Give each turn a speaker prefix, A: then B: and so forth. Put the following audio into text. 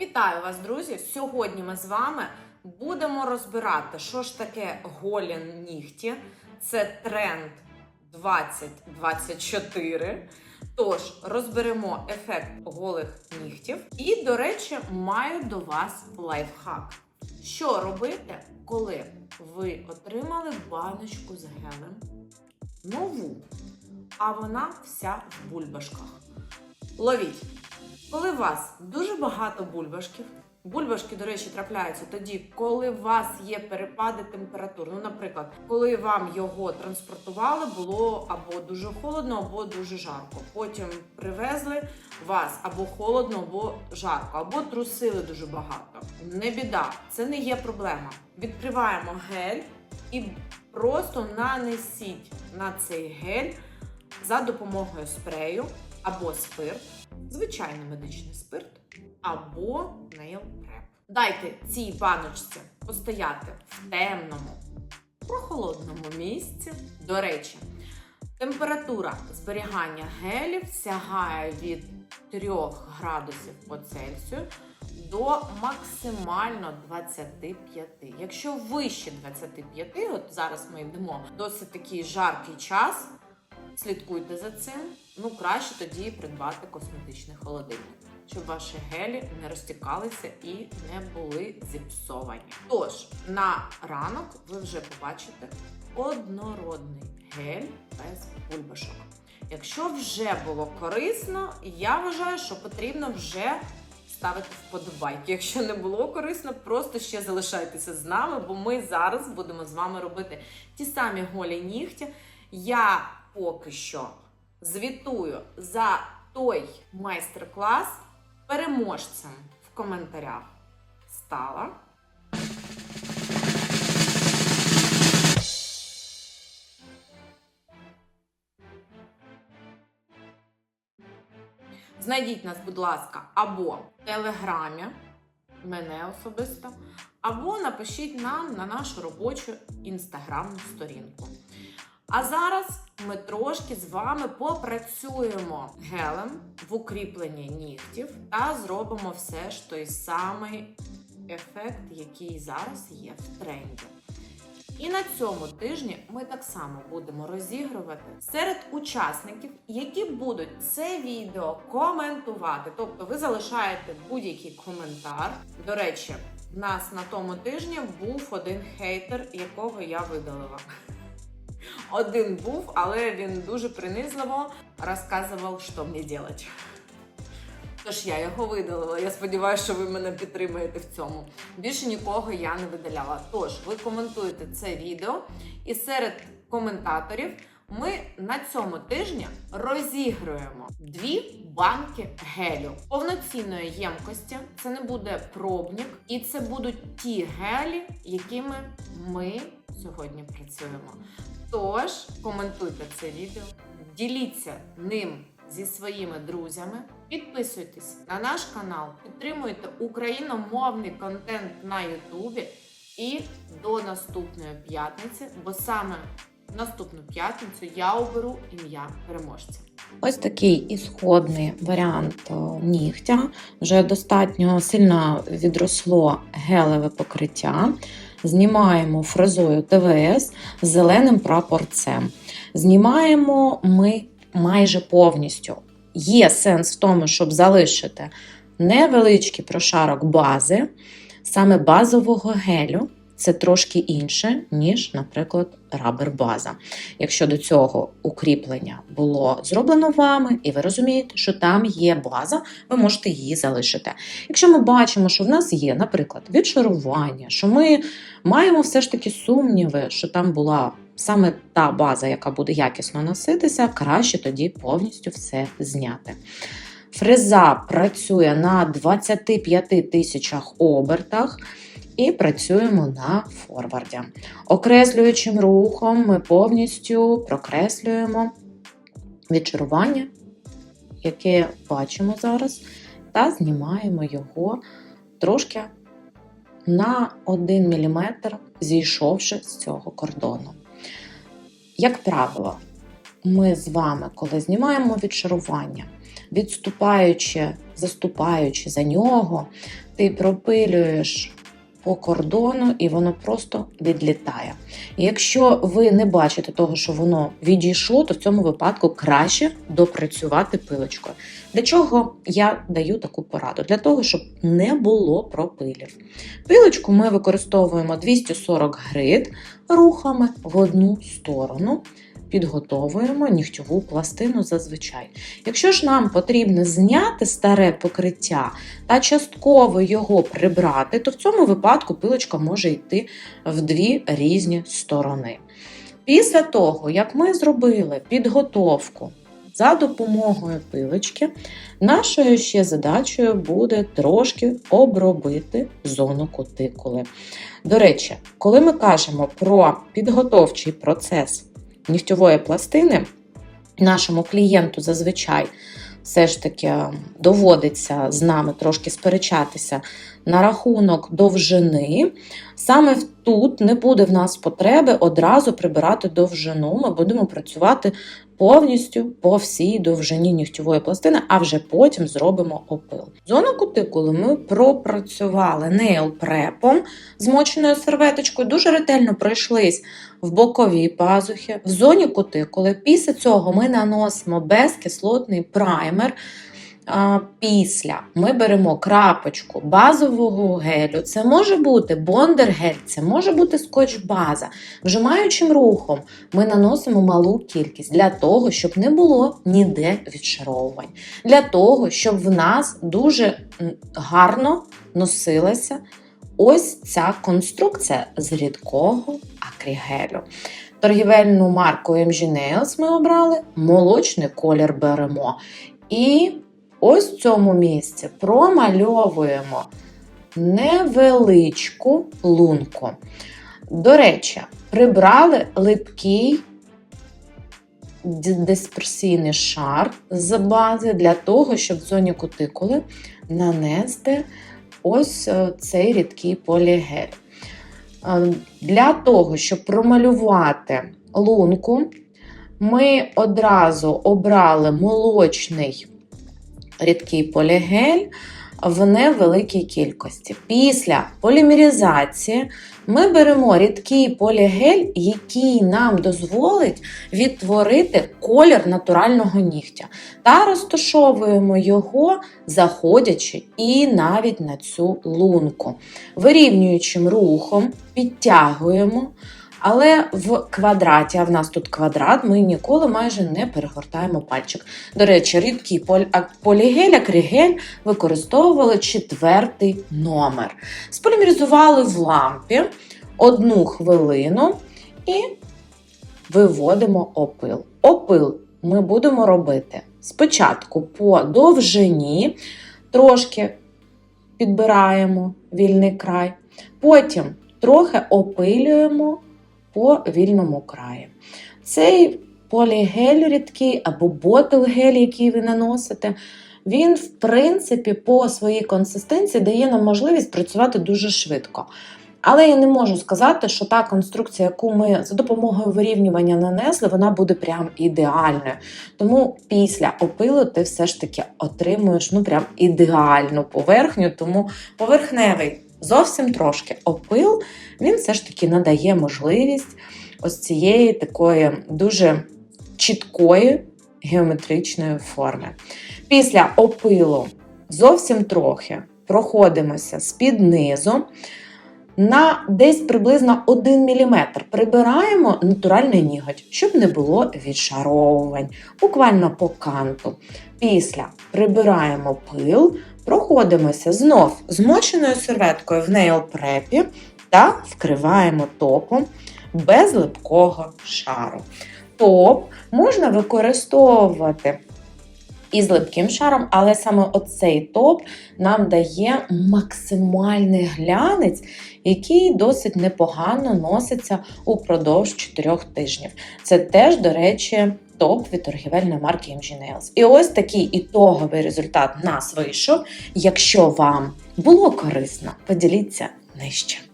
A: Вітаю вас, друзі! Сьогодні ми з вами будемо розбирати, що ж таке голі нігті. Це тренд 2024. Тож розберемо ефект голих нігтів. І, до речі, маю до вас лайфхак. Що робити, коли ви отримали баночку з гелем нову, а вона вся в бульбашках? Ловіть! Коли у вас дуже багато бульбашків, бульбашки, до речі, трапляються тоді, коли у вас є перепади температур. Ну, наприклад, коли вам його транспортували, було або дуже холодно, або дуже жарко. Потім привезли вас або холодно, або жарко, або трусили дуже багато. Не біда, це не є проблема. Відкриваємо гель і просто нанесіть на цей гель за допомогою спрею або спирт звичайний медичний спирт або Prep. Дайте цій баночці постояти в темному, прохолодному місці. До речі, температура зберігання гелів сягає від 3 градусів по Цельсію до максимально 25. Якщо вище 25, от зараз ми йдемо досить такий жаркий час. Слідкуйте за цим. Ну, краще тоді придбати косметичний холодильник, щоб ваші гелі не розтікалися і не були зіпсовані. Тож, на ранок ви вже побачите однородний гель без бульбашок. Якщо вже було корисно, я вважаю, що потрібно вже ставити вподобайки. Якщо не було корисно, просто ще залишайтеся з нами, бо ми зараз будемо з вами робити ті самі голі нігті. Я поки що звітую за той майстер-клас переможцем в коментарях стала. Знайдіть нас, будь ласка, або в телеграмі, мене особисто, або напишіть нам на нашу робочу інстаграмну сторінку. А зараз ми трошки з вами попрацюємо гелем в укріпленні нігтів та зробимо все ж той самий ефект, який зараз є в тренді. І на цьому тижні ми так само будемо розігрувати серед учасників, які будуть це відео коментувати. Тобто ви залишаєте будь-який коментар. До речі, в нас на тому тижні був один хейтер, якого я видалила. Один був, але він дуже принизливо розказував, що мені робити. Тож я його видалила. Я сподіваюся, що ви мене підтримаєте в цьому. Більше нікого я не видаляла. Тож ви коментуєте це відео, і серед коментаторів ми на цьому тижні розігруємо дві банки гелю повноцінної ємкості. Це не буде пробник, і це будуть ті гелі, якими ми сьогодні працюємо. Тож коментуйте це відео, діліться ним зі своїми друзями, підписуйтесь на наш канал, підтримуйте україномовний контент на Ютубі і до наступної п'ятниці, бо саме наступну п'ятницю я оберу ім'я переможця.
B: Ось такий ісходний варіант нігтя. Вже достатньо сильно відросло гелеве покриття. Знімаємо фрезою ТВС зеленим прапорцем. Знімаємо ми майже повністю. Є сенс в тому, щоб залишити невеличкий прошарок бази, саме базового гелю. Це трошки інше, ніж, наприклад, рабер-база. Якщо до цього укріплення було зроблено вами, і ви розумієте, що там є база, ви можете її залишити. Якщо ми бачимо, що в нас є, наприклад, відшарування, що ми маємо все ж таки сумніви, що там була саме та база, яка буде якісно носитися, краще тоді повністю все зняти. Фреза працює на 25 тисячах обертах. І працюємо на форварді. Окреслюючим рухом ми повністю прокреслюємо відчарування, яке бачимо зараз, та знімаємо його трошки на 1 мм, зійшовши з цього кордону. Як правило, ми з вами, коли знімаємо відшарування, відступаючи заступаючи за нього, ти пропилюєш по кордону і воно просто відлітає. І якщо ви не бачите того, що воно відійшло, то в цьому випадку краще допрацювати пилочкою. Для чого я даю таку пораду? Для того, щоб не було пропилів. Пилочку ми використовуємо 240 грит рухами в одну сторону. Підготовуємо нігтьову пластину зазвичай. Якщо ж нам потрібно зняти старе покриття та частково його прибрати, то в цьому випадку пилочка може йти в дві різні сторони. Після того, як ми зробили підготовку за допомогою пилочки, нашою ще задачею буде трошки обробити зону кутикули. До речі, коли ми кажемо про підготовчий процес нігтьової пластини, нашому клієнту зазвичай все ж таки доводиться з нами трошки сперечатися на рахунок довжини. Саме тут не буде в нас потреби одразу прибирати довжину. Ми будемо працювати повністю по всій довжині нігтьової пластини, а вже потім зробимо опил. Зону кутикули ми пропрацювали нейл-препом, змоченою серветочкою, дуже ретельно пройшлись в бокові пазухи, в зоні кутикули. Після цього ми наносимо безкислотний праймер. А, Після ми беремо крапочку базового гелю. Це може бути бондер-гель, це може бути скотч-база. Вжимаючим рухом ми наносимо малу кількість для того, щоб не було ніде відшаровувань. Для того, щоб в нас дуже гарно носилася ось ця конструкція з рідкого акрігелю. Торгівельну марку MG Nails ми обрали, молочний колір беремо. І ось в цьому місці промальовуємо невеличку лунку. До речі, прибрали липкий дисперсійний шар з бази для того, щоб в зоні кутикули нанести ось е, цей рідкий полігель. Е, Для того, щоб промалювати лунку, ми одразу обрали молочний рідкий полігель в невеликій кількості. Після полімеризації ми беремо рідкий полігель, який нам дозволить відтворити колір натурального нігтя, та розташовуємо його, заходячи і навіть на цю лунку. Вирівнюючим рухом підтягуємо. Але в квадраті, а в нас тут квадрат, ми ніколи майже не перегортаємо пальчик. До речі, рідкий полігель, акригель використовували четвертий номер. Сполімеризували в лампі одну хвилину і виводимо опил. Опил ми будемо робити спочатку по довжині, трошки підбираємо вільний край, потім трохи опилюємо по вільному краї. Цей полігель рідкий або ботл-гель, який ви наносите, він, в принципі, по своїй консистенції дає нам можливість працювати дуже швидко. Але я не можу сказати, що та конструкція, яку ми за допомогою вирівнювання нанесли, вона буде прям ідеальною. Тому після опилу ти все ж таки отримуєш ну прям ідеальну поверхню. Тому поверхневий зовсім трошки опил, він все ж таки надає можливість ось цієї такої дуже чіткої геометричної форми. Після опилу зовсім трохи проходимося з-під низу. На десь приблизно 1 мм прибираємо натуральний ніготь, щоб не було відшаровувань, буквально по канту. Після прибираємо пил, проходимося знов змоченою серветкою в нейл-препі та вкриваємо топом без липкого шару. Топ можна використовувати із липким шаром, але саме оцей топ нам дає максимальний глянець, який досить непогано носиться упродовж 4 тижнів. Це теж, до речі, топ від торгівельної марки MG Nails. І ось такий ітоговий результат нас вийшов. Якщо вам було корисно, поділіться нижче.